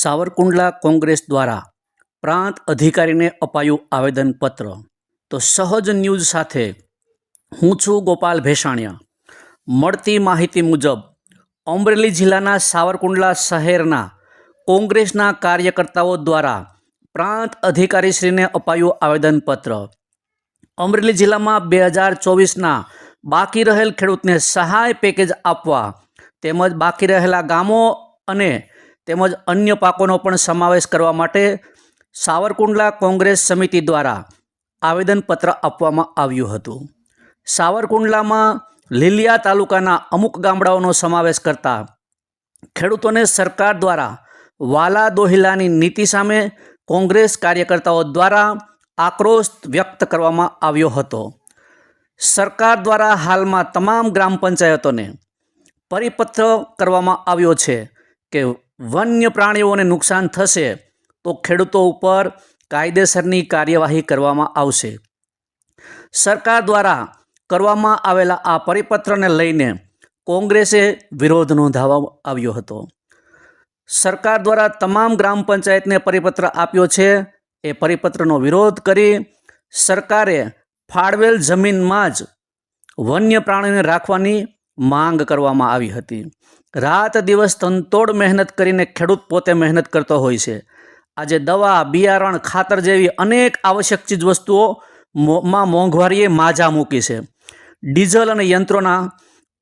સાવરકુંડલા કોંગ્રેસ દ્વારા પ્રાંત અધિકારીને અપાયું આવેદનપત્ર. તો સહજ ન્યૂઝ સાથે હું છું ગોપાલ ભેસાણિયા. મળતી માહિતી મુજબ, અમરેલી જિલ્લાના સાવરકુંડલા શહેરના કોંગ્રેસના કાર્યકર્તાઓ દ્વારા પ્રાંત અધિકારીશ્રીને અપાયું આવેદનપત્ર. અમરેલી જિલ્લામાં બે હજાર ચોવીસના બાકી રહેલ ખેડૂતને સહાય પેકેજ આપવા તેમજ બાકી રહેલા ગામો અને તેમજ અન્ય પાકોનો પણ સમાવેશ કરવા માટે સાવરકુંડલા કોંગ્રેસ સમિતિ દ્વારા આવેદનપત્ર આપવામાં આવ્યું હતું. સાવરકુંડલામાં લીલિયા તાલુકાના અમુક ગામડાઓનો સમાવેશ કરતા ખેડૂતોને સરકાર દ્વારા વાલા દોહિલાની નીતિ સામે કોંગ્રેસ કાર્યકર્તાઓ દ્વારા આક્રોશ વ્યક્ત કરવામાં આવ્યો હતો. સરકાર દ્વારા હાલમાં તમામ ગ્રામ પંચાયતોને પરિપત્ર કરવામાં આવ્યો છે કે વન્ય પ્રાણીઓને નુકસાન થશે તો ખેડૂતો ઉપર કાયદેસરની કાર્યવાહી કરવામાં આવશે. સરકાર દ્વારા કરવામાં આવેલા આ પરિપત્રને લઈને કોંગ્રેસે વિરોધ નોંધાવવા આવ્યો હતો. સરકાર દ્વારા તમામ ગ્રામ પંચાયતને પરિપત્ર આપ્યો છે. એ પરિપત્રનો વિરોધ કરી સરકારે ફાળવેલ જમીનમાં જ વન્ય પ્રાણીને રાખવાની માંગ કરવામાં આવી હતી. રાત દિવસ તનતોડ મહેનત કરીને ખેડૂત પોતે મહેનત કરતો હોય છે. આજે દવા, બિયારણ, ખાતર જેવી અનેક આવશ્યક ચીજ વસ્તુઓ મો- મોંઘવારીએ માજા મૂકી છે. ડીઝલ અને યંત્રોના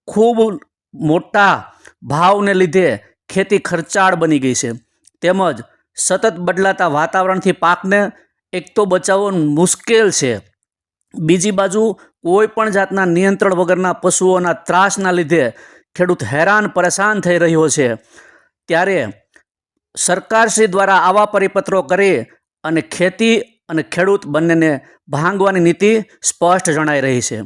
ખૂબ મોટા ભાવને લીધે ખેતી ખર્ચાળ બની ગઈ છે. તેમજ સતત બદલાતા વાતાવરણથી પાકને એક તો બચાવવો મુશ્કેલ છે. બીજી બાજુ કોઈ પણ જાતના નિયંત્રણ વગરના પશુઓના ત્રાસના લીધે ખેડૂત હેરાન પરેશાન થઈ રહ્યો છે. ત્યારે સરકારશ્રી દ્વારા આવા પરિપત્રો કરી અને ખેતી અને ખેડૂત બંનેને ભાંગવાની નીતિ સ્પષ્ટ જણાઈ રહી છે.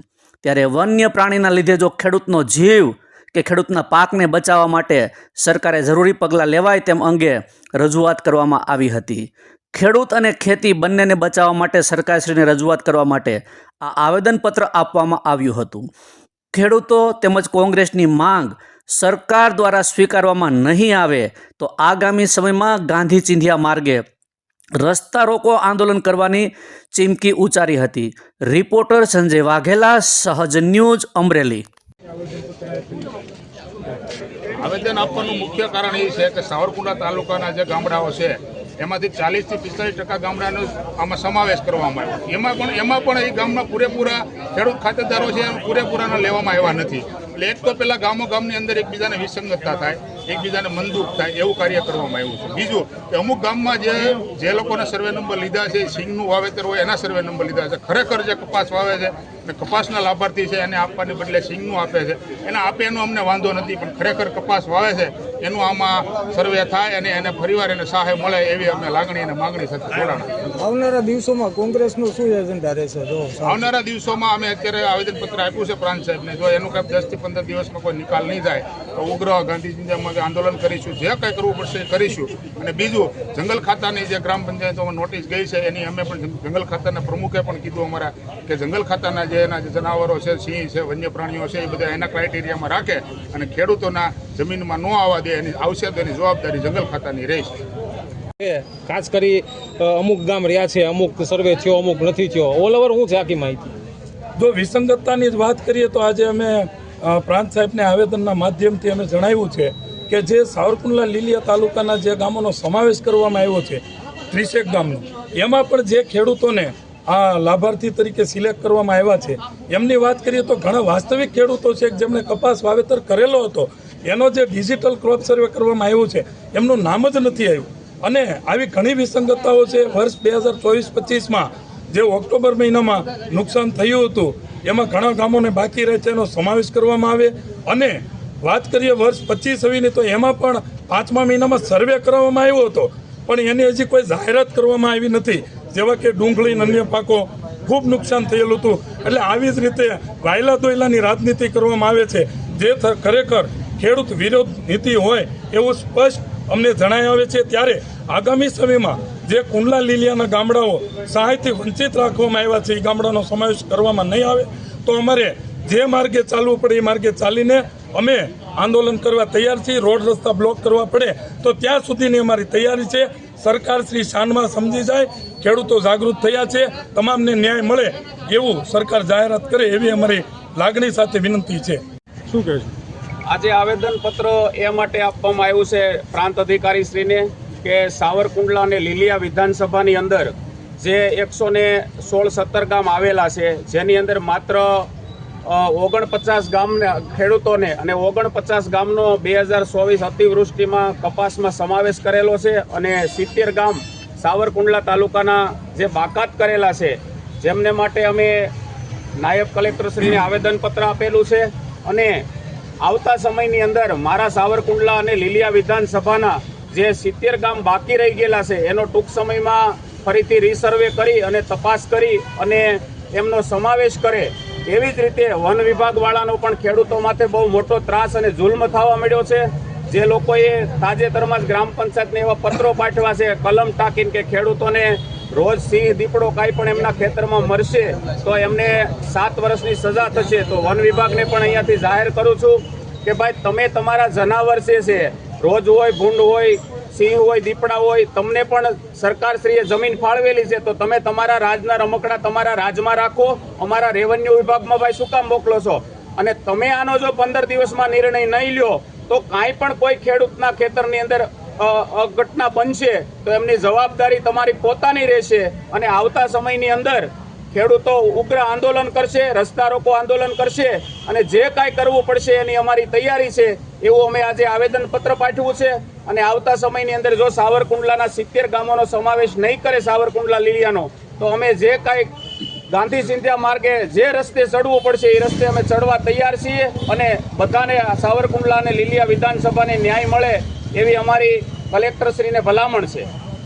ત્યારે વન્ય પ્રાણીના લીધે જો ખેડૂતનો જીવ કે ખેડૂતના પાકને બચાવવા માટે સરકારે જરૂરી પગલાં લેવાય તેમ અંગે રજૂઆત કરવામાં આવી હતી. ખેડૂત અને ખેતી બંનેને બચાવવા માટે સરકારશ્રીને રજૂઆત કરવા માટે આ આવેદનપત્ર આપવામાં આવ્યું હતું. ખેડૂતો તેમજ કોંગ્રેસની માંગ સરકાર દ્વારા સ્વીકારવામાં નહીં આવે તો આગામી સમયમાં ગાંધી ચિંધ્યા માર્ગે રસ્તા રોકો આંદોલન કરવાની ચીમકી ઉચ્ચારી હતી. રિપોર્ટર સંજય વાઘેલા, સહજ ન્યૂઝ, અમરેલી. આવેદન આપવાનું મુખ્ય કારણ એ છે કે સાવરકુંડલા તાલુકાના જે ગામડાઓ છે એમાંથી ચાલીસથી પિસ્તાલીસ ટકા ગામડાનો આમાં સમાવેશ કરવામાં આવ્યો. એમાં પણ એમાં પણ એ ગામના પૂરેપૂરા ખેડૂત ખાતેદારો છે, એમ પૂરેપૂરાના લેવામાં આવ્યા નથી. એટલે એક તો પેલા ગામો ગામની અંદર એકબીજાને વિસંગતતા થાય, એકબીજાને મનદુખ થાય, એવું કાર્ય કરવામાં આવ્યું છે. બીજું કે અમુક ગામમાં જે જે લોકોને સર્વે નંબર લીધા છે, સિંગનું વાવેતર હોય, એના સર્વે નંબર લીધા છે. ખરેખર જે કપાસ વાવે છે અને કપાસના લાભાર્થી છે એને આપવાને બદલે સિંગનું આપે છે. એને આપે એનો અમને વાંધો નથી પણ ખરેખર કપાસ વાવે છે એનું આમાં સર્વે થાય અને એને ફરીવાર એને સહાય મળે એવી અમે લાગણી અને માંગણી સાથે જોડાણ. આવનારા દિવસોમાં કોંગ્રેસનું શું એજન્ડા રહેશે જો આવનારા દિવસોમાં અમે અત્યારે આવેદનપત્ર આપ્યું છે પ્રાંત સાહેબને. જો એનું કાંઈ દસથી પંદર દિવસમાં કોઈ નિકાલ નહીં થાય તો ઉગ્ર ગાંધીજીમાં આંદોલન કરીશું. જે કંઈ કરવું પડશે એ કરીશું. અને બીજું જંગલ ખાતાની જે ગ્રામ પંચાયતોમાં નોટિસ ગઈ છે એની અમે પણ જંગલ ખાતાના પ્રમુખે પણ કીધું અમારા કે જંગલ ખાતાના જે એના જે જનાવરો છે સિંહ છે વન્ય પ્રાણીઓ છે એ બધા એના ક્રાઇટેરિયામાં રાખે અને ખેડૂતોના જમીનમાં ન આવવા દે એની આવશે તો એની જવાબદારી જંગલ ખાતાની રહેશે કે ખાસ કરી અમુક ગામ રહ્યા છે અમુક સર્વે થયો અમુક નથી થયો. ઓલ ઓવર શું છે આખી માહિતી? જો વિસંગતતાની જ વાત કરીએ તો આજે અમે પ્રાંત સાહેબને આવેદનના માધ્યમથી અમે જણાવ્યું છે કે જે સાવરકુંડલા લીલિયા તાલુકાના જે ગામોનો સમાવેશ કરવામાં આવ્યો છે ત્રીસેક ગામનો એમાં પણ જે ખેડૂતોને આ લાભાર્થી તરીકે સિલેક્ટ કરવામાં આવ્યા છે. એમની વાત કરીએ તો ઘણા વાસ્તવિક ખેડૂતો છે જેમણે કપાસ વાવેતર કરેલો હતો. એનો જે ડિજિટલ ક્રોપ સર્વે કરવામાં આવ્યું છે, એમનું નામ જ નથી આવ્યું. અને આવી ઘણી વિસંગતતાઓ છે, વર્ષ બે હજાર ચોવીસ પચીસમાં જે ઓક્ટોબર મહિનામાં નુકસાન થયું હતું, એમાં ઘણા ગામોને બાકી રહે છે, એનો સમાવેશ કરવામાં આવે. અને વાત કરીએ વર્ષ પચીસ છવ્વીસની તો એમાં પણ પાંચમા મહિનામાં સર્વે કરવામાં આવ્યો હતો. પણ એની હજી કોઈ જાહેરાત કરવામાં આવી નથી. જેવા કે ડુંગળી અને અન્ય પાકો ખૂબ નુકસાન થયેલું હતું. એટલે આવી જ રીતે વાયલા દોયલાની રાજનીતિ કરવામાં આવે છે. જે ખરેખર ખેડૂત વિરોધ નીતિ હોય એવું સ્પષ્ટ અમને જણાય આવે છે. ત્યારે આગામી સમયમાં જે કુંડલા લીલિયાના ગામડાઓ સહાયથી વંચિત રાખવામાં આવ્યા છે, એ ગામડાનો સમાવેશ કરવામાં નહીં આવે, તો અમારે જે માર્ગે ચાલવું પડે એ માર્ગે ચાલીને અમે આંદોલન કરવા તૈયાર છીએ. રોડ રસ્તા બ્લોક કરવા પડે તો ત્યાં સુધીની અમારી તૈયારી છે. સરકાર શ્રી શાનમાં સમજી જાય ખેડૂતો જાગૃત થયા છે. તમામને ન્યાય મળે એવું સરકાર જાહેરાત કરે એવી અમારી લાગણી સાથે વિનંતી છે. શું કહે છે? આજે આવેદનપત્ર એ માટે આપવામાં આવ્યું છે પ્રાંત અધિકારી શ્રીને કે સાવરકુંડલા અને લીલિયા વિધાનસભાની અંદર જે એકસો ને સોળ સત્તર ગામ આવેલા છે જેની અંદર માત્ર ઓગણપચાસ ગામને ખેડૂતોને અને ઓગણપચાસ ગામનો બે હજાર ચોવીસ અતિવૃષ્ટિમાં કપાસમાં સમાવેશ કરેલો છે અને સિત્તેર ગામ સાવરકુંડલા તાલુકાના જે બાકાત કરેલા છે, જેમને માટે અમે નાયબ કલેક્ટરશ્રીને આવેદનપત્ર આપેલું છે અને આવતા સમયની અંદર મારા સાવરકુંડલા અને લીલિયા વિધાનસભાના જે સિત્તેર ગામ બાકી રહી ગયેલા છે, એનો ટૂંક સમયમાં ફરીથી રીસર્વે કરી અને તપાસ કરી અને એમનો સમાવેશ કરે, એવી જ રીતે વન વિભાગવાળાનો પણ ખેડૂતો માટે બહુ મોટો ત્રાસ અને જુલ્મ થવા મળ્યો છે. જે લોકોએ તાજેતરમાં જ ગ્રામ પંચાયતને એવા પત્રો પાઠવા છે, કલમ ટાંકીને કે ખેડૂતોને રોજ સિંહ દીપડો કાંઈ પણ એમના ખેતરમાં મરશે તો એમને સાત વર્ષની સજા થશે. તો વન વિભાગને પણ અહીંયાથી જાહેર કરું છું કે ભાઈ, તમે તમારા જનાવર જે છે, રોજ હોય, ભૂંડ હોય, સિંહ હોય, દીપડા હોય, તમને પણ સરકારશ્રીએ જમીન ફાળવેલી છે, તો તમે તમારા રાજના રમકડા તમારા રાજમાં રાખો, અમારા રેવન્યુ વિભાગમાં ભાઈ શું કામ મોકલો છો? અને તમે આનો જો પંદર દિવસમાં નિર્ણય નહીં લ્યો તો કાંઈ પણ કોઈ ખેડૂતના ખેતરની અંદર અઘટના બનશે, તો એમની જવાબદારી તમારી પોતાની રહેશે. અને આવતા સમયની અંદર ખેડૂતો ઉગ્ર આંદોલન કરશે, રસ્તા રોકો આંદોલન કરશે, અને જે કાંઈ કરવું પડશે એની અમારી તૈયારી છે, એવું અમે આજે આવેદનપત્ર પાઠવ્યું છે. અને આવતા સમયની અંદર જો સાવરકુંડલાના સિત્તેર ગામોનો સમાવેશ નહીં કરે સાવરકુંડલા લીલિયાનો, તો અમે જે કાંઈ ગાંધી ચિંત્યા માર્ગે જે રસ્તે ચડવું પડશે એ રસ્તે અમે ચડવા તૈયાર છીએ અને બધાને સાવરકુંડલા અને લીલિયા વિધાનસભાને ન્યાય મળે એવી અમારી કલેક્ટરશ્રીને ભલામણ છે.